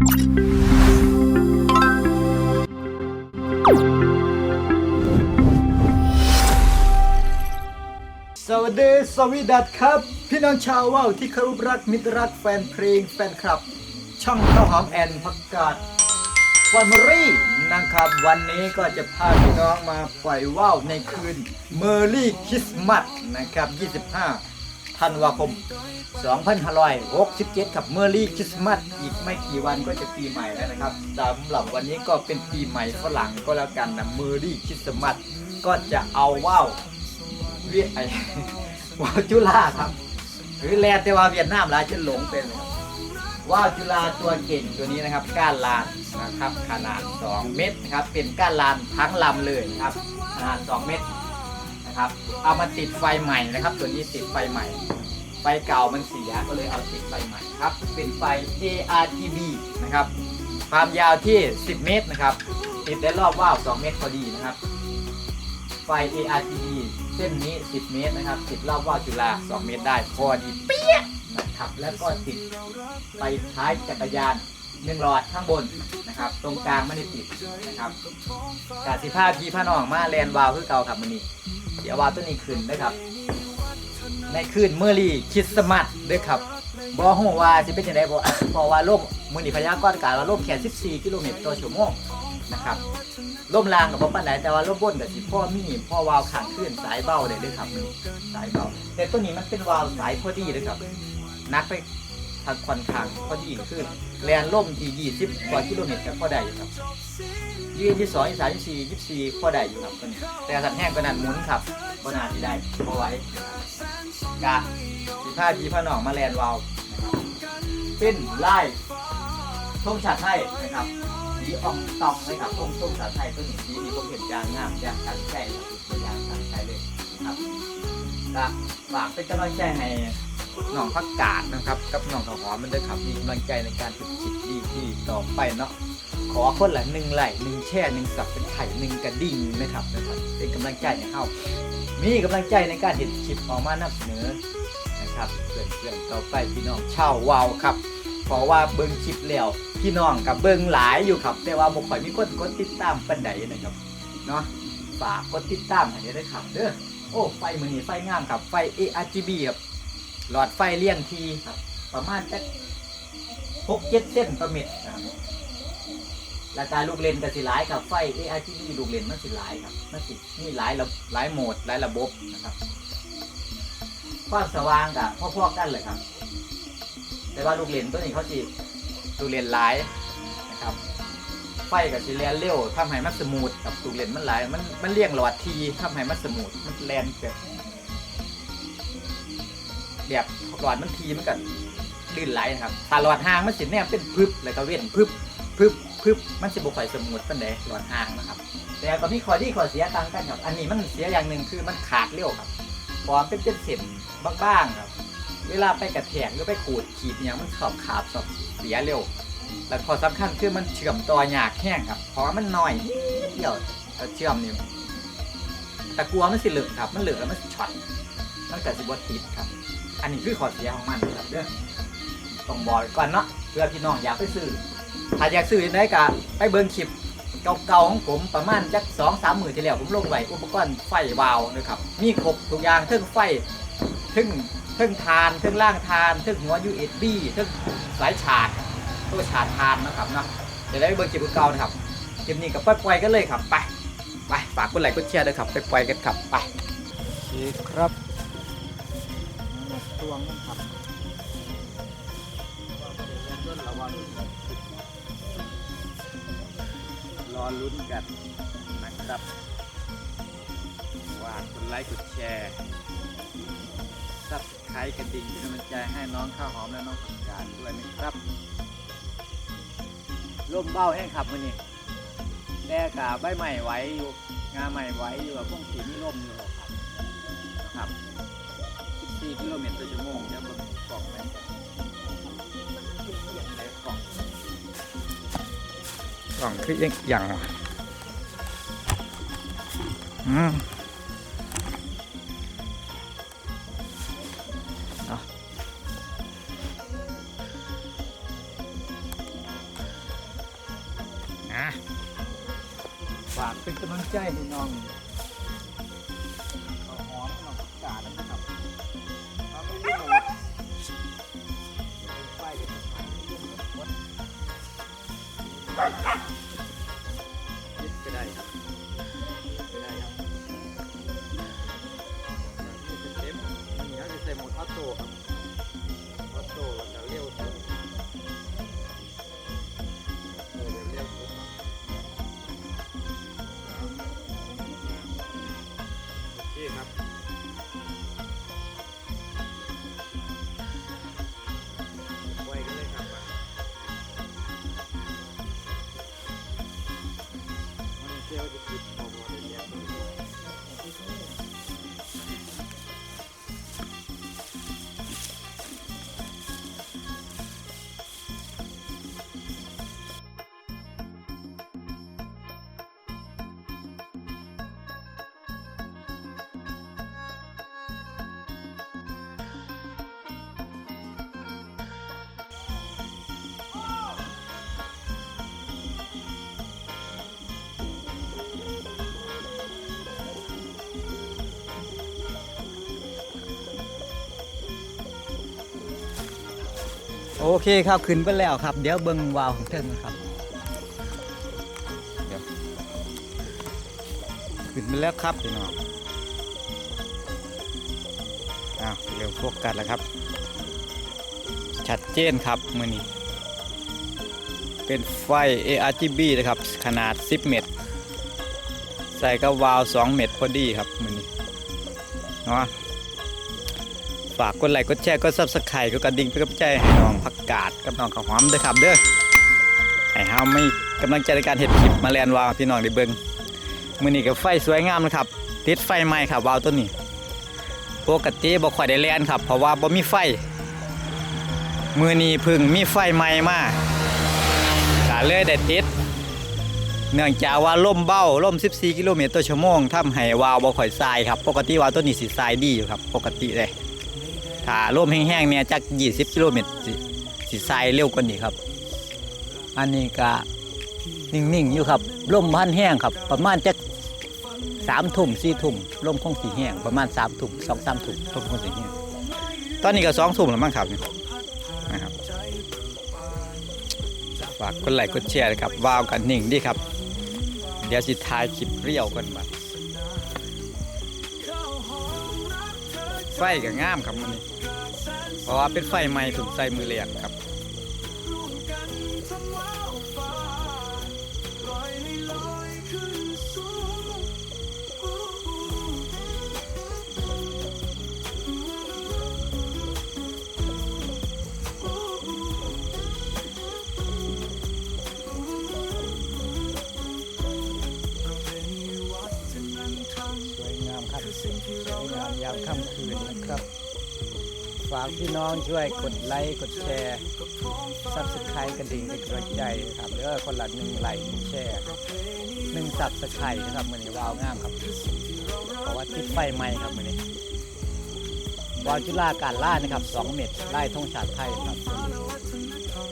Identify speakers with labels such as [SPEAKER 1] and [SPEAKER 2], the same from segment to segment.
[SPEAKER 1] สวัสดีสวีดัตครับ พี่น้องชาวว่าวที่เคารพรักมิตรรักแฟนเพลงแฟนคลับ ช่องข้าวหอมแอนพักกาดวันมรี่นะครับ วันนี้ก็จะพาพี่น้องมาปล่อยว่าวในคืนเมอร์ลี่คริสต์มาสนะครับ 25 ธันวาคม 2567 ครับเมอร์ลี่คริสต์มาสอีกไม่กี่วันก็จะปีใหม่แล้วนะครับสำหรับวันนี้ก็เป็นปีใหม่ฝรั่งก็แล้วกันนะเมอร์ลี่คริสต์มาสก็จะเอาว่าวเวียดไอว่าวจุฬาครับ หรือแลแต่ว่าเวียดนามลายจะหลงเป็นว่าวจุฬาตัวเก่งตัวนี้นะครับ ก้านลานนะครับ ขนาด 2 เมตรนะครับเป็นก้านลานทั้งลำเลยครับขนาด 2 เมตร นะครับ เอามาติดไฟใหม่นะครับ ตัวนี้ติดไฟใหม่ ไฟเก่ามันเสียก็เลยเอาติดไฟใหม่ครับ เป็นไฟ ARGB นะครับ ความยาวที่ 10 เมตรนะครับ ติดได้รอบว่าว 2 เมตรพอดีนะครับ ไฟ ARGB เส้นนี้ 10 เมตรนะครับ ติดรอบว่าวจุฬา2 เมตรได้พอดีเปี้ยะนะครับ แล้วก็ติดไปท้ายจักรยานหนึ่งหลอดข้างบนนะครับ ตรงกลางไม่ได้ติดนะครับกาสิผ้าพีผ้าน้องมาแลนวาวคือเก่าครับมันนี้ เดี๋ยววาตัวนี้ขึ้นนะครับ ในคืนเมื่อรีคริสต์มาสด้วยครับบอฮู้ว่าสิเป็นจังไดบ่เพราะว่าลมมือนีพยากรณ์อากาศว่าลมแค่14 กิโลเมตรต่อชั่วโมงนะครับล่มลางกับบ่ปานใดแต่ว่าล่มบนกับสิพ่อมีพ่อวาวขางขึ้นสายเบาได้เลยครับนี่สายเบาแต่ตัวนี้มันเป็นวาวสายพอดีเลยครับ นักไปทางควันทางพอดีขึ้นแลนล่มที่20กว่ากิโลเมตรก็พอได้อยู่ครับ ยืนที่2 3 4 24พอได้อยู่ครับตัวนี้แต่สันแห้งก็นั้นหมุนครับบ่น่าสิได้พอไหว้กะสิพาพี่พาหนองมาแลนวาวนะครับเป็นลายธงชาติไทยนะครับสีออกตองเลยครับตรงตรงสาไทยตัวนี้สีนี้ผมเห็นยางงามยากตัดใจเลยอยากตัดใจเลยครับก็ฝากเป็นกำลังใจให้น้องพักกาดนะครับ กับน้องข้าวหอมมันด้วยครับมีกำลังใจในการฝึกจิตดีที่ต่อไปเนาะ ขอคนละหนึ่งไหลหนึ่งแช่หนึ่งสับเป็นไข่หนึ่งกระดิ่งนะครับนะครับ เป็นกำลังใจให้เขามีกำลังใจในการเห็นคลิปออกมานำเสนอนะครับเพื่อนเพื่อนต่อไปพี่น้องชาววาวครับเพราะว่าเบิ้งคลิปแล้วพี่น้องกับเบิ้งหลายอยู่ครับ แต่ว่าบ่ค่อยมีคนกดติดตามปานใดนะครับเนาะฝากกดติดตามให้ได้ครับเด้อโอ้ไฟมือนี้ไฟงามครับไฟ ARGB ครับหลอดไฟเลี่ยงทีครับประมาณจักหกเจ็ดเส้นต่อเม็ดนะครับ ราคาลูกเลนกับสิหลายครับไฟ ARGB ลูกเลนมันสิหลายครับมันสิมีหลายระหลายโหมดหลายระบบนะครับ ความสว่างกับพ่อๆกันเลยครับ แต่ว่าลูกเลนตัวนี้เขาจีลูกเลนหลายนะครับ ไฟกับสีแลนเร็วทำให้มันสมูทกับลูกเลนมันหลายมันมันเลี่ยงหลอดทีทำให้มันสมูทมันแลนแบบแบบหลอดมันทีมันก็ลื่นไหลนะครับถ้าหลอดห่างมันสิแนบเป็นพึบแล้วก็เว้นพึบพึบ พึบมันสิบุกไฟสมูทเป็นไดหลอดห่างนะครับ แต่ก็มีข้อดีข้อเสียต่างกันครับ อันนี้มันเสียอย่างหนึ่งคือมันขาดเร็วครับเพรามเป็นเป็นเส้นบ้างๆครับ เวลาไปกระแทกหรือไปขูดขีดเนี่ยมันขอบขาดสอบเสียเร็ว และข้อสำคัญคือมันเชื่อมต่อยากแห้งครับเพราะมันน้อยนิดเดียวเชื่อมนี่แต่กลัวมันสิเหลืองครับ มันเหลืองแล้วมันช็อตมันเกิดสิบวติดครับ อันนี้คือข้อเสียของมันครับเด้อต้องบอกก่อนเนาะเพื่อพี่น้องอยากไปซื้อ ถ้าอยากซื้อได้ก็ไปเบิ่งคลิปเก่าๆของผมประมาณจักสองสามหมื่นที่แล้วผมลงไว้อุปกรณ์ไฟวาล์วนะครับมีครบทุกอย่างเครื่องไฟเครื่องเครื่องทานเครื่องล่างทานเครื่องหัว USB เครื่องสายชาร์จตัวชาร์จทานนะครับเนาะเดี๋ยวได้เบอร์คลิปเก่านะครับคลิปนี้กับไปล่อยกันเลยครับไปไปฝากกดไลค์กดแชร์ด้วยครับไปปล่อยกันครับไปโอเคครับตวงครับร รอลุ้นกันนะครับว่ากดไลค์กดแชร์ซับสไครต์กระดิ่งเป็นกำลังใจให้น้องข้าวหอมและน้องสงกรารด้วยนะครับร่มเบ้าแห้งขับมันนี่แต่กาใบใหม่ไว้อยู่งาใหม่ไว้อยู่กับพวกสีนี่ร่มอยู่หรอกครับนะครับ 14 กิโลเมตรต่อชั่วโมงเดี๋ยวบนกล่องนะกล่อง กล่องคือยังยังอืมอะฝากเป็นกำลังใจให้น้อง ส่ โอเคครับขึ้นไปแล้วครับ เดี๋ยวเบิ้งวาวของเทิงนะครับเดี๋ยวขึ้นไปแล้วครับพี่น้องอ้าวเร็วโฟกัสแล้วครับ ชัดเจนครับมือนี้ เป็นไฟ ARGB นะครับ ขนาด 10 เมตร ใส่กับวาว 2 เมตรพอดีครับมือนี้เนาะ ฝากกดไลค์กดแชร์กดซับสไครต์กดกระดิ่งเป็นกำลังใจให้น้องผักกาดกับน้องข้าวหอมด้วยครับเด้อให้เฮาไม่กำลังใจในการเห็ดคลิปมาแลนวาวพี่น้องได้เบิ่งมือนี้ก็ไฟสวยงามนะครับติดไฟใหม่ครับวาวตัวนี้ปกติบ่ค่อยได้แลนครับเพราะว่าบ่มีไฟมือนี้เพึ่งมีไฟใหม่มาก็เลยได้ติดเนื่องจากว่าล่มเบ้าล่ม 14 กิโลเมตรต่อชั่วโมงทำให้วาวบ่ค่อยทรายครับ ปกติวาวตัวนี้สิทรายดีอยู่ครับ ปกติเลย ถ้าล่มแห้งๆเนี่ยจาก20กิโลเมตรสิสิทรายเร็วกว่านี้ครับ อันนี้ก็นิ่งๆอยู่ครับล่มพันแห้งครับ ประมาณจะสามทุ่มสี่ทุ่มล่มคงสีแห้งประมาณสามทุ่มสองสามทุ่มล่มคงสีแห้งตอนนี้ก็สองทุ่มแล้วมั้งครับนี่นะครับฝากกดไลค์กดแชร์นะครับว้าวกันนิ่งดีครับ เดี๋ยวสิทายคลิปเรียวกันบัดไฟก็งามครับมันนี้ เพราะว่าเป็นไฟใหม่ถึงใส่มือเรียงครับสวยงามครับสวยงามยามค่ำคืนนะครับ ฝากพี่น้องช่วยกดไลค์กดแชร์ซับสไครต์กระดิ่งเป็นกำลังใจครับเด้อคนละหนึ่งไลค์หนึ่งแชร์หนึ่งซับสไครต์นะครับมือนี้วาวงามครับเพราะว่าติดไฟไหม้ครับมือนี้วาวจุฬาการล่านะครับ2เม็ดไล่ทงชาติไทยครับ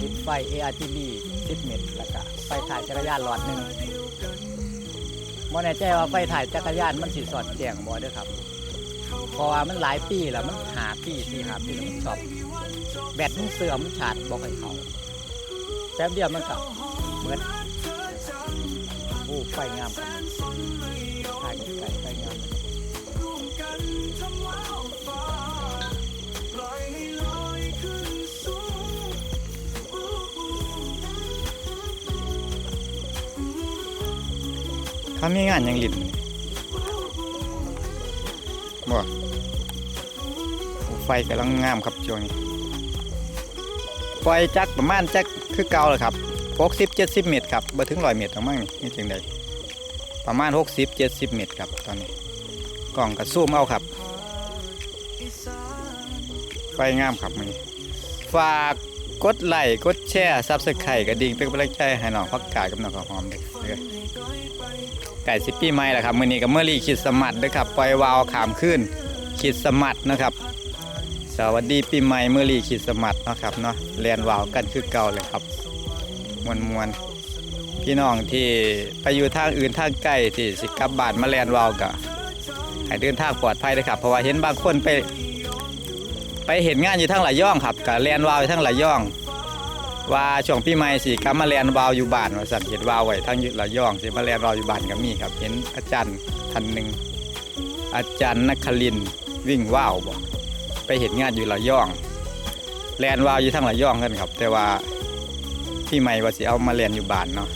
[SPEAKER 1] ติดไฟ ARGB 10เม็ดแล้วก็ไฟถ่ายจักรยานหลอดหนึ่งบ่แน่ใจว่าไฟถ่ายจักรยานมันสิสอดแจ้งบ่เด้อครับ เพราะว่ามันหลายปีแล้วมันหาปีสี่หาปีแล้วมันสอบแบตมันเสื่อมมันชาร์จบ่ค่อยเขาแป๊บเดียวมันก็เหมือนโอ้ไฟงามถ่ายไกลไฟงามเขามีงานยังหลิน ไฟกำลังงามครับช่วงนี้ปล่อยจักประมาณจักคือเก่าเลยครับ60 70เมตรครับบ่ถึง100เมตรหรอกมั้งนี่นี่จังไดประมาณ60 70เมตรครับตอนนี้กล่องก็ซูมเอาครับไฟงามครับมันฝากกดไลค์กดแชร์ Subscribe กระดิ่งเป็นกำลังใจให้น้องพักกาดกับน้องข้าวหอมเด้อเด้อไก่สิบปีใหม่แหละครับมื้อนี้ก็เมื่อรีคิดสมัดเด้อครับปล่อยวาวขามขึ้นคิดสมัดนะครับ สวัสดีปีใหม่เมื่อรีขีดสมัดเนะครับเนาะเรียนวาวกันคือเก่าเลยครับมวนมวน
[SPEAKER 2] พี่น้องที่ไปอยู่ทางอื่นทางใกล้ที่สิกลับบ้านมาแลนวาวก็ให้เดินทางปลอดภัยเลยครับ เพราะว่าเห็นบางคนไป ไปเห็นงานอยู่ทางหลายย่องครับกับแลนวาวอยู่ทางหลายย่อง ว่าช่วงปีใหม่สิกลับมาแลนวาวอยู่บ้านว่าสั่นเห็นวาวไว้ทางหลายย่องสิมาแลนวาวอยู่บ้านก็มีครับ เห็นอาจารย์ท่านหนึ่งอาจารย์นครินวิ่งว่าวบอก เห็นงานอยู่หลายย่องแลนวาวอยู่ทางหลายย่องกันครับ แต่ว่าพี่ใหม่ว่าสิเอามาแลนอยู่บ้านเนาะ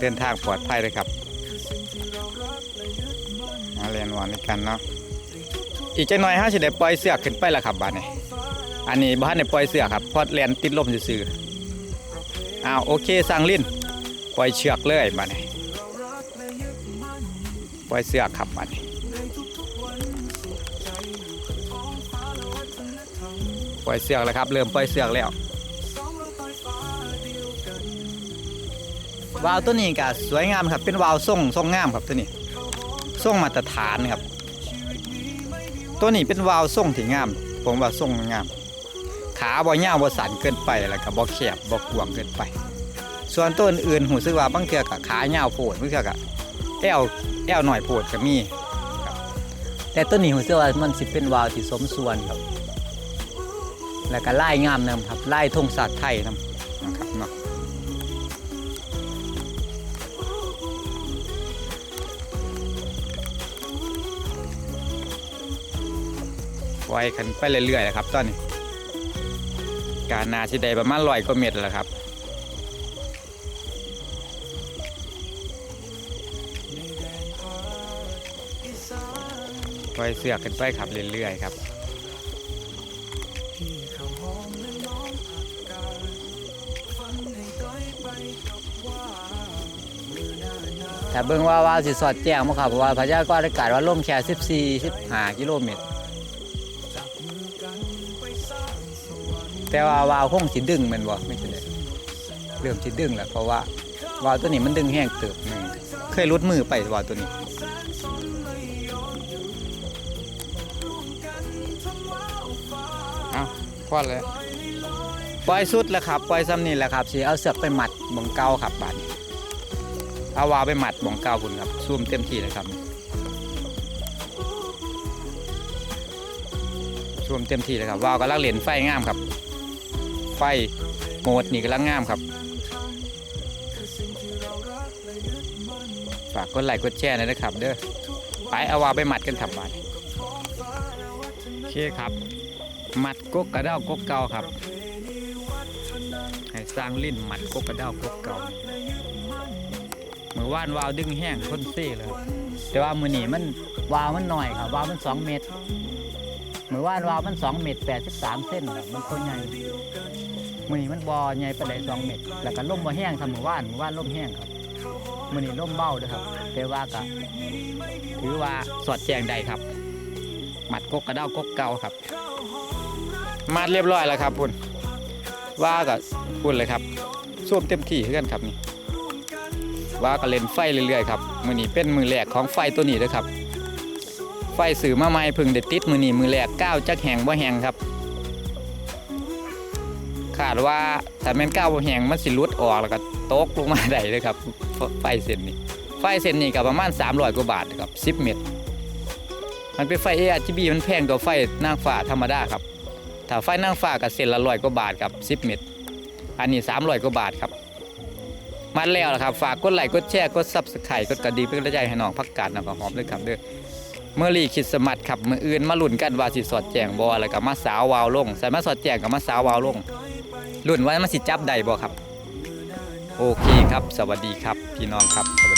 [SPEAKER 2] เดินทางปลอดภัยเลยครับมาแลนวาวในกันเนาะอีกจักหน่อยห้าสิได้ปล่อยเสือกขึ้นไปแล้วครับบ้านนี้อันนี้บ้านในปล่อยเสือกครับเพราะแลนติดลมซื่อๆอ้าวโอเคสั่งลิ้นปล่อยเชือกเลยบ้านนี้ปล่อยเสือกครับบ้านนี้ ปล่อยเสือกแล้วครับ เริ่มปล่อยเสือกแล้ววาวตัวนี้ก็สวยงามครับ เป็นวาวทรงทรงงามครับตัวนี้ทรงมาตรฐานครับ ตัวนี้เป็นวาวทรงที่งาม ผมว่าทรงงาม ขาบ่ยาวบ่สันเกินไปแล้วก็บ่แคบบ่กว้างเกินไป ส่วนตัวอื่นๆหูซึกว่าบางเทือก็ขายาวโพดบางเทือกแอวแอวหน่อยโพดก็มีแต่ตัวนี้หูซึกว่ามันสิเป็นวาวที่สมส่วนครับ แล้วก็ลายงามนำครับไลายธงชาติไทยนำนะครับเนาะไว้กันไปเรื่อยๆนะครับตอนนี้ การนาชิไดประมาณร้อยกว่าเมตรแล้วครับปล่อยเสือกขึ้นไปครับเรื่อยๆครับ แต่เบิ่งว่าว่าสิสอดแจ้งบ่ครับเพราะว่าพยากรณ์อากาศว่าลมแค่14 15กิโลเมตรแต่ว่าวาวคงสิดึงแมันบ่ไม่ใช่เลยเริ่มสิดึงแล้วเพราะว่าวาวตัวนี้มันดึงแห้งเติบหนึงเคยรุดมือไปวาวตัวนี้เอาพอเลยปล่อยสุดแล้วครับปล่อยซ้ำนี่แหละครับสิเอาเสือกไปมัดบ่งเก่าครับบาดนี้ เอาวาไปหมัดบ่งเก่าคุณครับซูมเต็มที่เลยครับซูมเต็มที่เลยครับวาวกำลังเหรียญไฟงามครับ ไฟโหมดนี่กำลังงามครับฝากกดไลค์กดแชร์นอยนะครับ เด้อไปเอาวาไปหมัดกันครับบานโอเคครับหมัดกกกระเด้ากกเก่าครับ ให้สร้างลิ้นหมัดกกกระเด้ากกเก่า อวานวาวดึงแห้งคนเซ่เลย แต่ว่ามือหนีมันวาวมันหน่อยครับวาวมันสองเมตรเหมื่อวานวาวมันสองเมตรแปดสิบสามเส้นครับมันตัวใหญ่มือหนีมันบอใหญ่ปานใดสองเม็ดแล้วก็ล่มบ่แห้งทำหมู่บ้านมู่บ้านล่มแห้งครับมือหนีล่มเบ้าด้อครับ แต่ว่าก็ถือว่าสอดแจงได้ครับหมัดกกกระเด้ากกเก่าครับมาดเรียบร้อยแล้วครับพุ่นว่าก็พุ่นเลยครับส้วมเต็มที่คือกันครับนี่ ว่าก็เล่นไฟเรื่อยๆครับมือนี้เป็นมือแรกของไฟตัวนี้เด้อครับ ไฟสื่อมาใหม่พึ่งได้ติดมือนี้มือแรกก้าวจักแหงบ่แหงครับคาดว่าถ้าแม่นก้าวบ่แหงมันสิลุดออกแล้วก็ตกลงมาได้เลยครับ ไฟเส้นนี้ไฟเส้นนี้ก็ประมาณ300กว่าบาทครับ 10 เมตร มันเป็นไฟ ARGB มันแพงกว่าไฟนางฟ้าธรรมดาครับถ้าไฟนางฟ้าก็เส้นละร้อยกว่าบาทครับ 10 เมตร อันนี้300กว่าบาทครับ มาแล้วล่ะครับ ฝากกดไลค์กดแชร์กดซับสไครต์กดกระดิ่งเพื่อกระจายให้น้องพักกาดน้ำหอมด้วยครับเด้อเมื่อรีคิดสมัติครับมืออื่นมาลุ่นกันว่าสิสอดแจงบ่แล้วก็มาสาววาวลงใส่มาสอดแจงกับมาสาววาวลงลุ่นว่ามาสิจับใดบ่ครับ โอเคครับ สวัสดีครับ พี่น้องครับสวัสดี